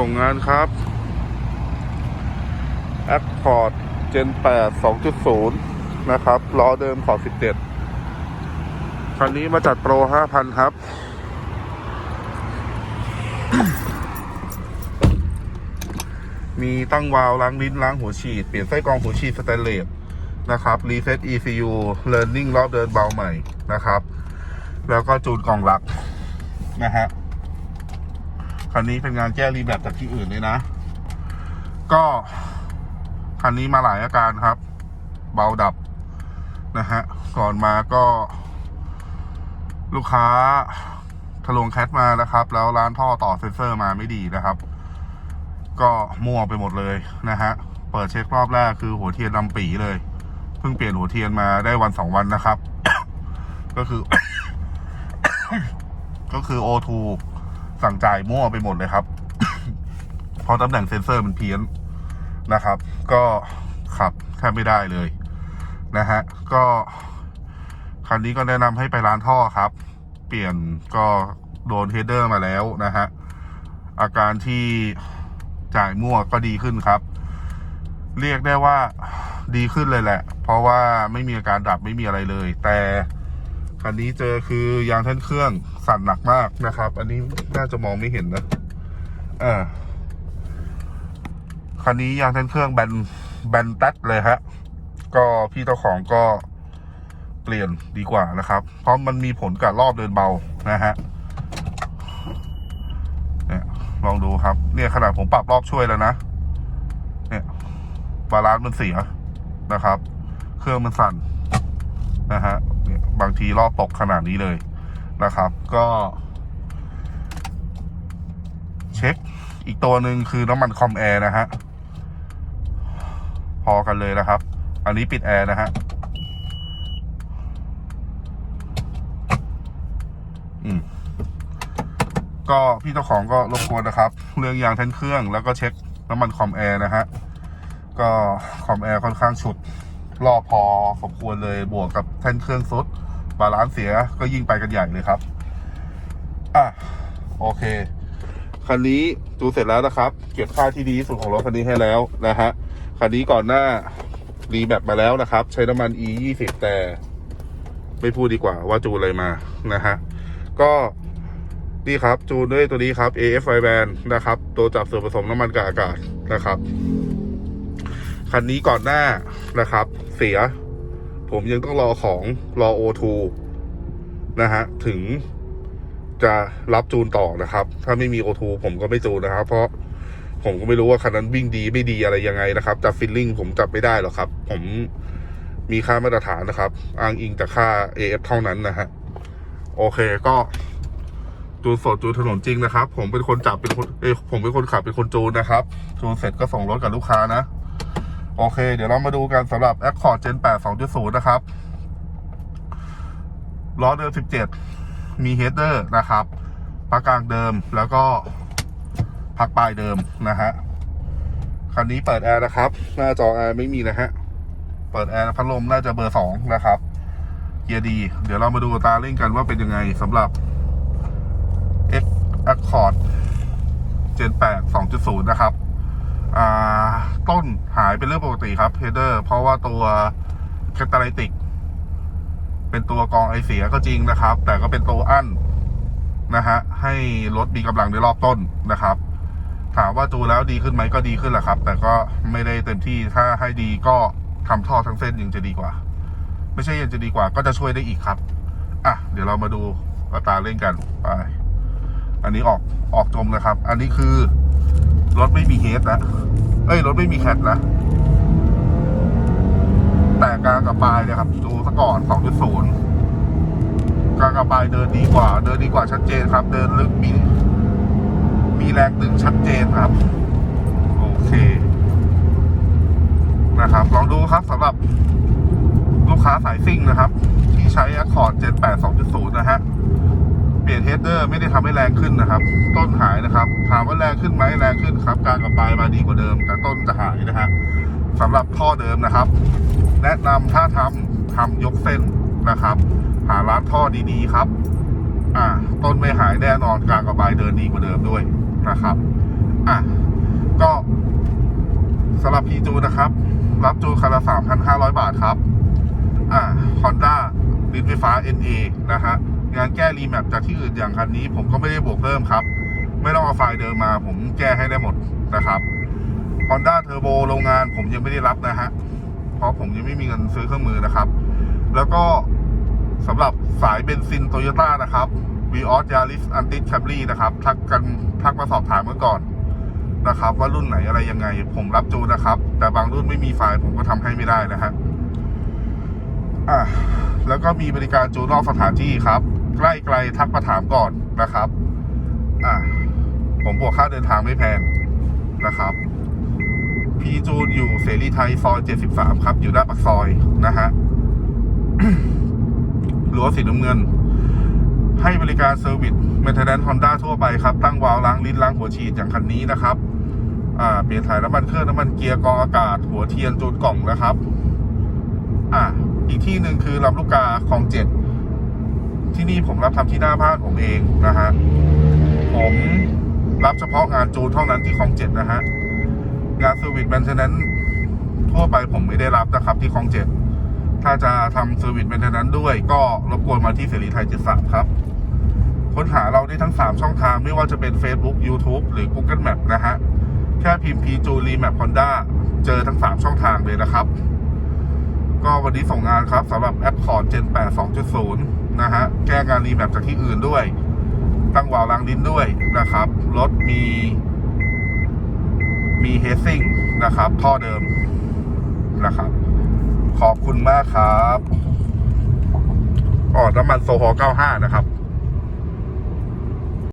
ส่งงานครับ Accord Gen 8 2.0 นะครับ ล้อเดิมขอบ17 คันนี้มาจัดโปร 5,000 ครับ มีตั้งวาล์วล้างลิ้นล้างหัวฉีด เปลี่ยนไส้กรองหัวฉีดสแตนเลสนะครับ รีเซ็ต ECU Learning รอบเดินเบาใหม่นะครับ แล้วก็จูนกล่องหลักนะฮะ คันนี้เป็นงานแก้รีแบบจากที่อื่นเลยนะ ก็ คันนี้มาหลายอาการครับ เบาดับนะฮะ ก่อนมาก็ ลูกค้าทะลวงแคทมานะครับ แล้วร้านท่อต่อเซนเซอร์มาไม่ดีนะครับ ก็มั่วไปหมดเลยนะฮะ เปิดเช็ครอบแรกคือหัวเทียนดำปีเลย เพิ่งเปลี่ยนหัวเทียนมาได้วันสองวันนะครับ ก็คือ ก็คือ O2 สั่งจ่ายมั่วไปหมดเลยครับ เพราะตำแหน่งเซ็นเซอร์มันเพี้ยนนะครับ ก็ขับแทบไม่ได้เลยนะฮะ ก็คันนี้ก็แนะนำให้ไปร้านท่อครับ เปลี่ยนก็โดนเฮดเดอร์มาแล้วนะฮะ อาการที่จ่ายมั่วก็ดีขึ้นครับ เรียกได้ว่าดีขึ้นเลยแหละ เพราะว่าไม่มีอาการดับไม่มีอะไรเลย แต่ คันนี้เจอคือยางแท่นเครื่องสั่นหนักมากนะครับ อันนี้น่าจะมองไม่เห็นนะอ่าคันนี้ยางแท่นเครื่องแบนแบนตัดเลยฮะ ก็พี่เจ้าของก็เปลี่ยนดีกว่านะครับ เพราะมันมีผลกับรอบเดินเบานะฮะเนี่ยลองดูครับ เนี่ยขนาดผมปรับรอบช่วยแล้วนะ เนี่ยบาลานซ์มันเสียนะครับ เครื่องมันสั่นนะฮะ บางทีรอบตกขนาดนี้เลยนะครับ ก็ เช็คอีกตัวหนึ่งคือน้ำมันคอมแอร์นะฮะ พอกันเลยนะครับ อันนี้ปิดแอร์นะฮะอืมก็พี่เจ้าของก็รบกวนนะครับ เรื่องยางแท่นเครื่องแล้วก็เช็คน้ำมันคอมแอร์นะฮะ ก็คอมแอร์ค่อนข้างฉุดรอบพอสมควรเลยบวกกับแท่นเครื่องซุด บาลานซ์เสียก็ยิ่งไปกันใหญ่เลยครับ อะโอเค คันนี้ดูเสร็จแล้วนะครับ เก็บค่าที่ดีที่สุดของรถคันนี้ให้แล้วนะฮะ คันนี้ก่อนหน้ารีแบบมาแล้วนะครับ ใช้น้ำมัน e 2 0แต่ ไม่พูดดีกว่าว่าจูนอะไรมานะฮะ ก็นี่ครับ จูนด้วยตัวนี้ครับ AF i band นะครับ ตัวจับส่วนผสมน้ำมันกับอากาศนะครับ คันนี้ก่อนหน้านะครับ เสีย ผมยังต้องรอของรอ O2 นะฮะ ถึงจะรับจูนต่อนะครับ ถ้าไม่มี O2 ผมก็ไม่จูนนะครับ เพราะผมก็ไม่รู้ว่าคันนั้นวิ่งดีไม่ดีอะไรยังไงนะครับจับฟิลลิ่งผมจับไม่ได้หรอกครับ ผมมีค่ามาตรฐานนะครับ อ้างอิงจากค่า AF เท่านั้นนะฮะ โอเคก็จูนสดจูนถนนจริงนะครับ ผมเป็นคนจับเป็นคนเอผมเป็นคนขับเป็นคนจูนนะครับจูนเสร็จก็ส่งรถกับลูกค้านะ โอเค เดี๋ยวเรามาดูกันสำหรับ Accord Gen 8 2.0 นะครับล้อเดิม 17 มีเฮดเดอร์นะครับพักกลางเดิมแล้วก็พักปลายเดิมนะฮะคันนี้เปิดแอร์นะครับ หน้าจอแอร์ไม่มีนะฮะ เปิดแอร์พัดลมน่าจะเบอร์สองนะครับ เกียร์ดี เดี๋ยวเรามาดูตาเร่งกันว่าเป็นยังไงสำหรับ X Accord Gen 8 2.0 นะครับ ต้นหายเป็นเรื่องปกติครับเฮดเดอร์เพราะว่าตัวแคตาลิติกเป็นตัวกรองไอเสียก็จริงนะครับ แต่ก็เป็นตัวอั้นนะฮะให้รถมีกำลังในรอบต้นนะครับ ถามว่าจูแล้วดีขึ้นไหมก็ดีขึ้นแหละครับ แต่ก็ไม่ได้เต็มที่ถ้าให้ดีก็ทำท่อทั้งเส้นยังจะดีกว่า ไม่ใช่ยังจะดีกว่าก็จะช่วยได้อีกครับอะเดี๋ยวเรามาดูอัตราเร่งกันไปอันนี้ออกออกจมนะครับ อันนี้คือ รถไม่มีเฮดนะเอ้ยรถไม่มีแคทนะแต่กางกับายเนี่ยครับ ดูซะก่อน2.0กางกับายเดินดีกว่า เดินดีกว่าชัดเจนครับ เดินลึกมีมีแรงดึงชัดเจนครับ โอเคนะครับ ลองดูครับสำหรับลูกค้าสายซิ่งนะครับ ที่ใช้ Accord Gen 8 2.0 นะฮะ ลี่ยนเฮดเดอร์ไม่ได้ทำให้แรงขึ้นนะครับ ต้นหายนะครับ ถามว่าแรงขึ้นไหมแรงขึ้นครับการกับปลายมาดีกว่าเดิม แต่ต้นจะหายนะฮะสำหรับท่อเดิมนะครับ แนะนำถ้าทำทำยกเส้นนะครับ หาร้านท่อดีๆครับ อ่า ต้นไม่หายแน่นอนการกับปลายเดินดีกว่าเดิมด้วยนะครับอะก็สำหรับพีจูนะครับ รับจูนคันละ3,500 บาทครับ อ่า Honda ลิ้นไฟฟ้า NA นะฮะ งานแก้รีแมปจากที่อื่นอย่างคันนี้ ผมก็ไม่ได้บวกเพิ่มครับ ไม่ต้องเอาไฟล์เดิมมา ผมแก้ให้ได้หมดนะครับ Honda Turbo โรงงานผมยังไม่ได้รับนะฮะ เพราะผมยังไม่มีเงินซื้อเครื่องมือนะครับ แล้วก็สำหรับสายเบนซินโตโยต้านะครับ v ีออสยาริสอันติสแคมรี่นะครับทักกันทักมาสอบถามเมื่อก่อนนะครับ ว่ารุ่นไหนอะไรยังไง ผมรับจูนนะครับ แต่บางรุ่นไม่มีไฟล์ผมก็ทำให้ไม่ได้นะฮะอะแล้วก็มีบริการจูนนอกสถานที่ครับ ใกล้ไกลทักมาถามก่อนนะครับ อะผมบวกค่าเดินทางไม่แพงนะครับ พีจูนอยู่เสรีไทยซอย73ครับ อยู่ด้านปากซอยนะฮะรั้วสีน้ำเงิน ให้บริการเซอร์วิสเมนเทนแนนซ์ฮอนด้าทั่วไปครับ ตั้งวาล์วล้างลิ้นล้างหัวฉีดอย่างคันนี้นะครับ อ่า เปลี่ยนถ่ายน้ำมันเครื่องน้ำมันเกียร์กองอากาศ หัวเทียนจูนกล่องนะครับ อ่า อีกที่หนึ่งคือลำลูกกาคลองเจ็ด ที่นี่ผมรับทำที่หน้าบ้านผมเองนะฮะผมรับเฉพาะงานจูนเท่านั้นที่คลองเจ็ดนะฮะงานเซอร์วิสแมนเทนแนนซ์ทั่วไปผมไม่ได้รับนะครับที่คลองเจ็ดถ้าจะทำเซอร์วิสแมนเทนแนนซ์ด้วยก็รบกวนมาที่เสรีไทย73ครับ ค้นหาเราได้ทั้ง 3 ช่องทางไม่ว่าจะเป็น Facebook YouTube หรือ Google Map นะฮะ แค่พิมพ์ p จูรีแมปฮอนด้าเจอทั้ง 3 ช่องทางเลยนะครับ ก็วันนี้ส่งงานครับสำหรับแอปคอร์ด Gen 8 2.0 นะฮะแก้งานรีแมปจากที่อื่นด้วย ตั้งวาล์วล้างดินด้วยนะครับ รถมี มีเฮซิ่งนะครับ ท่อเดิมนะครับ ขอบคุณมากครับอ๋อน้ำมันโซฮอล95 นะครับ